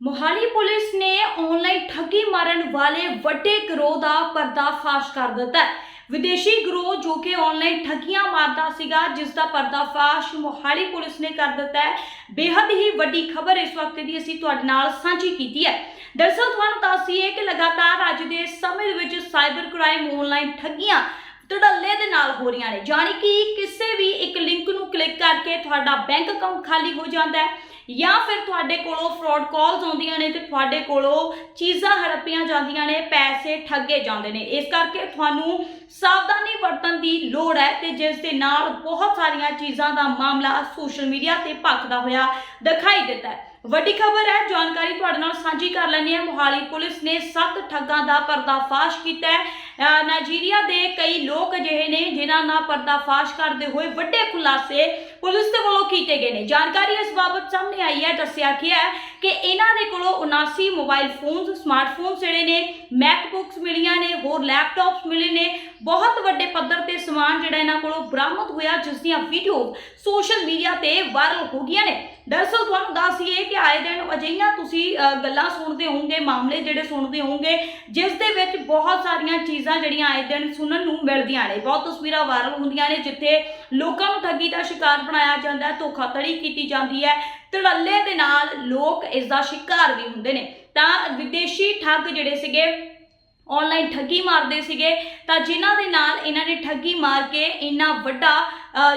Mohali police ਨੇ online ਠੱਗੀ ਮਾਰਨ ਵਾਲੇ ਵੱਡੇ ਗਰੋਹ ਦਾ ਪਰਦਾਫਾਸ਼ ਕਰ ਦਿੱਤਾ ਹੈ। ਵਿਦੇਸ਼ੀ ਗਰੋਹ ਜੋ ਕਿ ਆਨਲਾਈਨ ਠੱਗੀਆਂ ਮਾਰਦਾ ਸੀਗਾ ਜਿਸ ਦਾ ਪਰਦਾਫਾਸ਼ ਮੋਹਾਲੀ ਪੁਲਿਸ ਨੇ ਕਰ ਦਿੱਤਾ ਹੈ। ਬੇहद ਹੀ ਵੱਡੀ ਖਬਰ ਇਸ ਵਕਤ ਦੀ ਅਸੀਂ ਤੁਹਾਡੇ ਨਾਲ ਸਾਂਝੀ ਕੀਤੀ ਹੈ। ਦਰਅਸਲ ਤੁਹਾਨੂੰ ਦੱਸੀਏ ਕਿ ਲਗਾਤਾਰ ਅੱਜ ਦੇ ਸਮੇਂ ਦੇ ਵਿੱਚ ਸਾਈਬਰ ਕ੍ਰਾਈਮ ਆਨਲਾਈਨ ਠੱਗੀਆਂ ਧੜੱਲੇ ਦੇ ਨਾਲ ਹੋ ਰਹੀਆਂ ਨੇ। ਜਾਣੀ ਕਿ ਕਿਸੇ ਵੀ ਇੱਕ ਲਿੰਕ ਨੂੰ ਕਲਿੱਕ ਕਰਕੇ ਤੁਹਾਡਾ ਬੈਂਕ ਅਕਾਊਂਟ ਖਾਲੀ ਹੋ ਜਾਂਦਾ ਹੈ। ਜਾਂ ਫਿਰ ਤੁਹਾਡੇ ਕੋਲੋਂ ਫਰਾਡ ਕਾਲਸ ਆਉਂਦੀਆਂ ਨੇ ਤੇ ਤੁਹਾਡੇ ਕੋਲੋਂ ਚੀਜ਼ਾਂ ਹੜੱਪੀਆਂ ਜਾਂਦੀਆਂ ਨੇ, ਪੈਸੇ ਠੱਗੇ ਜਾਂਦੇ ਨੇ। ਇਸ ਕਰਕੇ ਤੁਹਾਨੂੰ ਸਾਵਧਾਨੀ ਵਰਤਣ ਦੀ ਲੋੜ ਹੈ ਤੇ ਜਿਸ ਦੇ ਨਾਲ ਬਹੁਤ ਸਾਰੀਆਂ ਚੀਜ਼ਾਂ ਦਾ ਮਾਮਲਾ ਸੋਸ਼ਲ ਮੀਡੀਆ ਤੇ ਭਖਦਾ ਹੋਇਆ ਦਿਖਾਈ ਦਿੱਤਾ ਹੈ। ਵੱਡੀ ਖਬਰ ਹੈ, ਜਾਣਕਾਰੀ ਤੁਹਾਡੇ ਨਾਲ ਸਾਂਝੀ ਕਰ ਲੈਂਦੇ ਹਾਂ। ਮੋਹਾਲੀ ਪੁਲਿਸ ਨੇ ਸੱਤ ਠੱਗਾਂ ਦਾ ਪਰਦਾਫਾਸ਼ ਕੀਤਾ ਹੈ। ਨਾਈਜੀਰੀਆ ਦੇ ਕਈ ਲੋਕ ਅਜਿਹੇ ਨੇ ਜਿਨ੍ਹਾਂ ਨਾਲ ਪਰਦਾਫਾਸ਼ ਕਰਦੇ ਹੋਏ ਵੱਡੇ ਖੁਲਾਸੇ ਪੁਲਿਸ ਦੇ ਵੱਲੋਂ ਕੀਤੇ ਗਏ ਨੇ। ਜਾਣਕਾਰੀ ਇਸ ਬਾਬਤ ਸਾਹਮਣੇ ਆਈ ਹੈ, ਦੱਸਿਆ ਗਿਆ ਹੈ ਕਿ ਇਹਨਾਂ ਦੇ ਕੋਲੋਂ 79 ਮੋਬਾਈਲ ਫੋਨਸ, ਸਮਾਰਟਫੋਨਸ ਜਿਹੜੇ ਨੇ, ਮੈਕਬੁੱਕਸ ਮਿਲੀਆਂ ਨੇ, ਹੋਰ ਲੈਪਟਾਪਸ ਮਿਲੇ ਨੇ। ਬਹੁਤ ਵੱਡੇ ਪੱਧਰ ਤੇ ਸਮਾਨ ਜਿਹੜਾ ਇਹਨਾਂ ਕੋਲੋਂ ਬਰਾਮਦ ਹੋਇਆ, ਜਿਸ ਦੀਆਂ ਵੀਡੀਓ ਸੋਸ਼ਲ ਮੀਡੀਆ ਤੇ ਵਾਇਰਲ ਹੋ ਗਈਆਂ ਨੇ। ਦਰਅਸਲ ਤੁਹਾਨੂੰ ਦੱਸੀਏ ਕਿ ਆਏ ਦਿਨ ਅਜਿਹੀਆਂ ਤੁਸੀਂ ਗੱਲਾਂ ਸੁਣਦੇ ਹੋਵੋਗੇ, ਮਾਮਲੇ ਜਿਹੜੇ ਸੁਣਦੇ ਹੋਵੋਗੇ, ਜਿਸ ਦੇ ਵਿੱਚ ਬਹੁਤ ਸਾਰੀਆਂ ਚੀਜ਼ਾਂ ਜਿਹੜੀਆਂ ਆਏ ਦਿਨ ਸੁਣਨ ਨੂੰ ਮਿਲਦੀਆਂ ਨੇ। ਬਹੁਤ ਤਸਵੀਰਾਂ ਵਾਇਰਲ ਹੁੰਦੀਆਂ ਨੇ, ਜਿੱਥੇ ਲੋਕਾਂ ਨੂੰ ਠੱਗੀ ਦਾ ਸ਼ਿਕਾਰ ਬਣਾਇਆ ਜਾਂਦਾ ਹੈ, ਧੋਖਾਧੜੀ ਕੀਤੀ ਜਾਂਦੀ ਹੈ। ਧੜੱਲੇ ਦੇ ਨਾਲ ਲੋਕ ਇਸ ਦਾ ਸ਼ਿਕਾਰ ਵੀ ਹੁੰਦੇ ਨੇ। ਤਾਂ ਵਿਦੇਸ਼ੀ ਠੱਗ ਜਿਹੜੇ ਸੀਗੇ ਆਨਲਾਈਨ ਠੱਗੀ ਮਾਰਦੇ ਸੀਗੇ, ਤਾਂ ਜਿਨ੍ਹਾਂ ਦੇ ਨਾਲ ਇਹਨਾਂ ਨੇ ਠੱਗੀ ਮਾਰ ਕੇ ਇੰਨਾ ਵੱਡਾ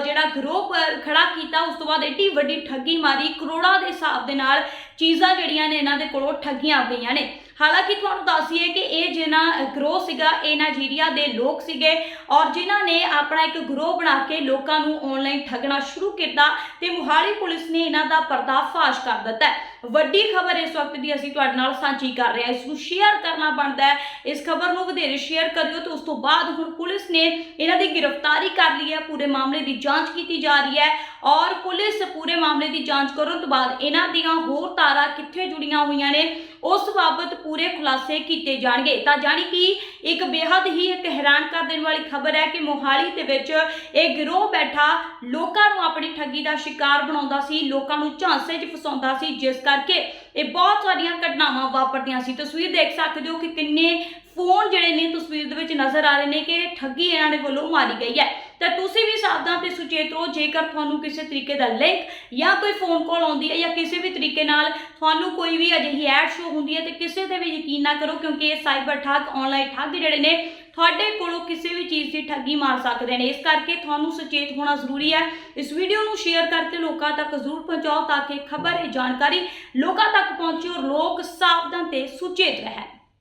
ਜਿਹੜਾ ਗਰੋਹ ਪ- ਖੜਾ ਕੀਤਾ, ਉਸ ਤੋਂ ਬਾਅਦ ਏਡੀ ਵੱਡੀ ਠੱਗੀ ਮਾਰੀ, ਕਰੋੜਾਂ ਦੇ ਹਿਸਾਬ ਦੇ ਨਾਲ ਚੀਜ਼ਾਂ ਜਿਹੜੀਆਂ ਨੇ ਇਹਨਾਂ ਦੇ ਕੋਲੋਂ ਠੱਗੀਆਂ ਗਈਆਂ ਨੇ। ਹਾਲਾਂਕਿ ਤੁਹਾਨੂੰ ਦੱਸੀਏ ਕਿ ਇਹ ਜਿਹਨਾਂ ਗਰੋਹ ਸੀਗਾ, ਇਹ ਨਾਈਜੀਰੀਆ ਦੇ ਲੋਕ ਸੀਗੇ ਔਰ ਜਿਨ੍ਹਾਂ ਨੇ ਆਪਣਾ ਇੱਕ ਗਰੋਹ ਬਣਾ ਕੇ ਲੋਕਾਂ ਨੂੰ ਆਨਲਾਈਨ ਠੱਗਣਾ ਸ਼ੁਰੂ ਕੀਤਾ ਤੇ ਮੁਹਾਲੀ ਪੁਲਿਸ ਨੇ ਇਹਨਾਂ ਦਾ ਪਰਦਾਫਾਸ਼ ਕਰ ਦਿੱਤਾ ਵੱਡੀ ਖਬਰ ਇਸ ਵਕਤ ਦੀ ਅਸੀਂ ਤੁਹਾਡੇ ਨਾਲ ਸਾਂਝੀ ਕਰ ਰਹੇ ਹਾਂ। ਇਸ ਨੂੰ ਸ਼ੇਅਰ ਕਰਨਾ ਬਣਦਾ ਹੈ। ਇਸ ਖਬਰ ਨੂੰ ਵਧੇਰੇ ਸ਼ੇਅਰ ਕਰਿਓ ਤੇ ਉਸ ਤੋਂ ਬਾਅਦ ਹੁਣ ਪੁਲਿਸ ਨੇ ਇਹਨਾਂ ਦੀ ਗ੍ਰਿਫਤਾਰੀ ਕਰ ਲਈ ਹੈ। ਪੂਰੇ ਮਾਮਲੇ ਦੀ ਜਾਂਚ ਕੀਤੀ ਜਾ ਰਹੀ ਹੈ ਔਰ ਪੁਲਿਸ ਪੂਰੇ ਮਾਮਲੇ ਦੀ ਜਾਂਚ ਕਰਨ ਤੋਂ ਬਾਅਦ ਇਹਨਾਂ ਦੀਆਂ ਹੋਰ ਤਾਰਾਂ ਕਿੱਥੇ ਜੁੜੀਆਂ ਹੋਈਆਂ ਨੇ, ਉਸ ਬਾਬਤ ਪੂਰੇ ਖੁਲਾਸੇ ਕੀਤੇ ਜਾਣਗੇ। ਤਾਂ ਜਾਣੀ ਕਿ ਇੱਕ ਬੇहद ਹੀ ਇੱਕ ਹੈਰਾਨ ਕਰ ਦੇਣ ਵਾਲੀ ਖਬਰ ਹੈ ਕਿ ਮੋਹਾਲੀ ਦੇ ਵਿੱਚ ਇਹ ਗਿਰੋਹ ਬੈਠਾ ਲੋਕਾਂ ਨੂੰ ਆਪਣੀ ਠੱਗੀ ਦਾ ਸ਼ਿਕਾਰ ਬਣਾਉਂਦਾ ਸੀ, ਲੋਕਾਂ ਨੂੰ ਝਾਂਸੇ 'ਚ ਫਸਾਉਂਦਾ ਸੀ, ਜਿਸ ਕਰਕੇ ਇਹ ਬਹੁਤ ਸਾਰੀਆਂ ਘਟਨਾਵਾਂ ਵਾਪਰਦੀਆਂ ਸੀ। ਤਸਵੀਰ ਦੇਖ ਸਕਦੇ ਹੋ ਕਿ ਕਿੰਨੇ ਫੋਨ ਜਿਹੜੇ ਨੇ ਤਸਵੀਰ ਦੇ ਵਿੱਚ ਨਜ਼ਰ ਆ ਰਹੇ ਨੇ ਕਿ ਠੱਗੀ ਇਹਨਾਂ ਦੇ ਵੱਲੋਂ ਮਾਰੀ ਗਈ ਹੈ। ਤਾਂ ਤੁਸੀਂ ਵੀ ਸਾਵਧਾਨ ਤੇ ਸੁਚੇਤ ਰਹੋ, ਜੇਕਰ ਤੁਹਾਨੂੰ ਕਿਸੇ ਤਰੀਕੇ ਦਾ ਲਿੰਕ ਜਾਂ ਕੋਈ ਫੋਨ ਕਾਲ ਆਉਂਦੀ ਹੈ ਜਾਂ ਕਿਸੇ ਵੀ ਤਰੀਕੇ ਨਾਲ ਤੁਹਾਨੂੰ ਕੋਈ ਵੀ ਅਜਿਹੀ ਐਡ ਸ਼ੋ ਹੁੰਦੀ ਹੈ ਤੇ ਕਿਸੇ ਤੇ ਵੀ ਯਕੀਨ ਨਾ ਕਰੋ ਕਿਉਂਕਿ ਇਹ ਸਾਈਬਰ ਠੱਗ ਆਨਲਾਈਨ ਠੱਗ ਜਿਹੜੇ ਨੇ, ਤੁਹਾਡੇ ਕੋਲੋਂ ਕਿਸੇ ਵੀ ਚੀਜ਼ ਦੀ ਠੱਗੀ ਮਾਰ ਸਕਦੇ ਨੇ। ਇਸ ਕਰਕੇ ਤੁਹਾਨੂੰ ਸੁਚੇਤ ਹੋਣਾ ਜ਼ਰੂਰੀ ਹੈ। ਇਸ ਵੀਡੀਓ ਨੂੰ ਸ਼ੇਅਰ ਕਰਕੇ ਲੋਕਾਂ ਤੱਕ ਜ਼ਰੂਰ ਪਹੁੰਚਾਓ ਤਾਂ ਕਿ ਖਬਰ, ਇਹ ਜਾਣਕਾਰੀ ਲੋਕਾਂ ਤੱਕ ਪਹੁੰਚੇ ਔਰ ਲੋਕ ਸਾਵਧਾਨ ਤੇ ਸੁਚੇਤ ਰਹਿਣ।